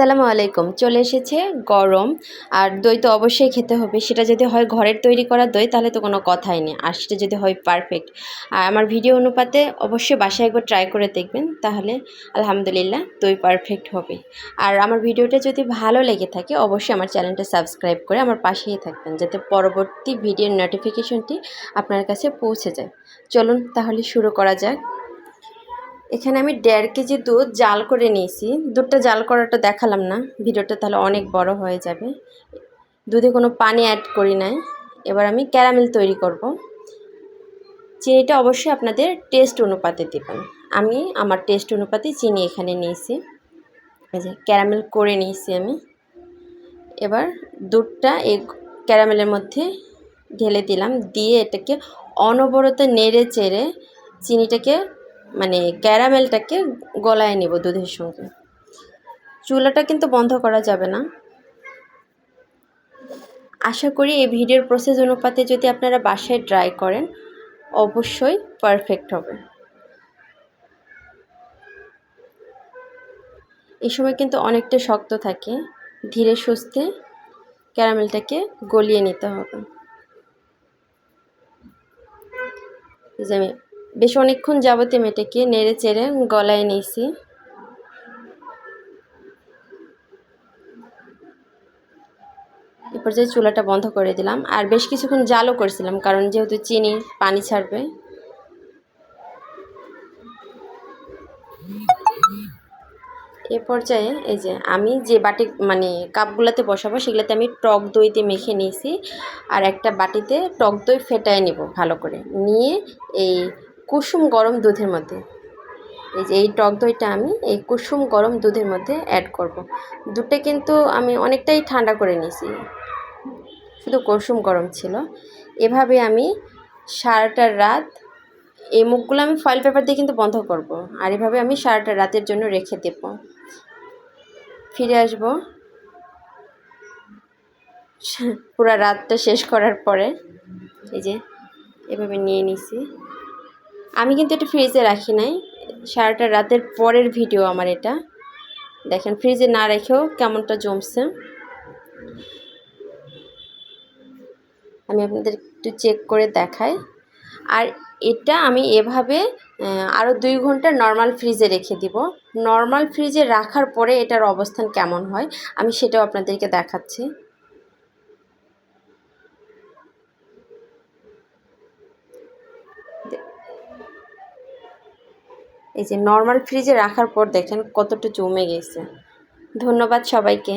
আসসালামু আলাইকুম। চলে এসেছে গরম, আর দই তো অবশ্যই খেতে হবে। সেটা যদি হয় ঘরের তৈরি করা দই, তাহলে তো কোনো কথাই নেই। আর সেটা যদি হয় পারফেক্ট আর আমার ভিডিও অনুপাতে অবশ্যই বাসায় একবার ট্রাই করে দেখবেন, তাহলে আলহামদুলিল্লাহ দই পারফেক্ট হবে। আর আমার ভিডিওটা যদি ভালো লেগে থাকে, অবশ্যই আমার চ্যানেলটা সাবস্ক্রাইব করে আমার পাশেই থাকবেন, যাতে পরবর্তী ভিডিওর নোটিফিকেশনটি আপনার কাছে পৌঁছে যায়। চলুন তাহলে শুরু করা যাক। এখানে আমি দেড় কেজি দুধ জাল করে নিয়েছি। দুধটা জাল করাটা দেখালাম না। ভিডিওটা তাহলে অনেক বড় হয়ে যাবে। দুধে কোনো পানি অ্যাড করি নাই। এবার আমি ক্যারামেল তৈরি করব। চিনিটা অবশ্যই আপনাদের টেস্ট অনুপাতে দেবেন। আমি আমার টেস্ট অনুপাতে চিনি এখানে নিয়েছি। ক্যারামেল করে নিয়েছি আমি। এবার দুধটা এই ক্যারামেলের মধ্যে ঢেলে দিলাম। দিয়ে এটাকে অনবরত নেড়ে চেড়ে চিনিটাকে মানে ক্যারামেলটাকে গলায় নেব দুধের সঙ্গে। চুলাটা কিন্তু বন্ধ করা যাবে না। আশা করি এই ভিডিওর প্রসেস অনুপাতে যদি আপনারা বাসায় ট্রাই করেন, অবশ্যই পারফেক্ট হবে। এই সময় কিন্তু অনেকটা শক্ত থাকে। ধীরে সুস্থে ক্যারামেলটাকে গলিয়ে নিতে হবে। আমি বেশ অনেকক্ষণ যাবতে মেটেকে নেড়ে চেড়ে গলায় নিয়েছি। এ পর্যায়ে চুলাটা বন্ধ করে দিলাম। আর বেশ কিছুক্ষণ জালও করেছিলাম, কারণ যেহেতু চিনি, পানি ছাড়বে। এ পর্যায়ে এই যে আমি যে বাটি মানে কাপগুলোতে বসাবো, সেগুলোতে আমি টক দইতে মেখে নিয়েছি। আর একটা বাটিতে টক দই ফেটায় নিব ভালো করে। নিয়ে এই কুসুম গরম দুধের মধ্যে। এই যে, এই টক দইটা আমি এই কুসুম গরম দুধের মধ্যে অ্যাড করব। দুধটা কিন্তু আমি অনেকটাই ঠান্ডা করে নিয়েছি। শুধু কুসুম গরম ছিল। এভাবে আমি সারাটা রাত এই মুখগুলো আমি ফয়েল পেপার দিয়ে কিন্তু বন্ধ করব। আর এভাবে আমি সারাটা রাতের জন্য রেখে দেব। ফিরে আসব। পুরো রাতটা শেষ করার পরে এই যে, এভাবে নিয়ে নিছি। আমি কিন্তু এটা ফ্রিজে রাখি নাই। সারাটা রাতের পরের ভিডিও আমার এটা। দেখেন ফ্রিজে না রেখেও কেমনটা জমছে। আমি আপনাদের একটু চেক করে দেখাই। আর এটা আমি এভাবে আরও দুই ঘণ্টা নর্মাল ফ্রিজে রেখে দিব। নর্মাল ফ্রিজে রাখার পরে এটার অবস্থান কেমন হয়, আমি সেটাও আপনাদেরকে দেখাচ্ছি। এই যে নর্মাল ফ্রিজে রাখার পর দেখেন কতটা জমে গেছে। ধন্যবাদ সবাইকে।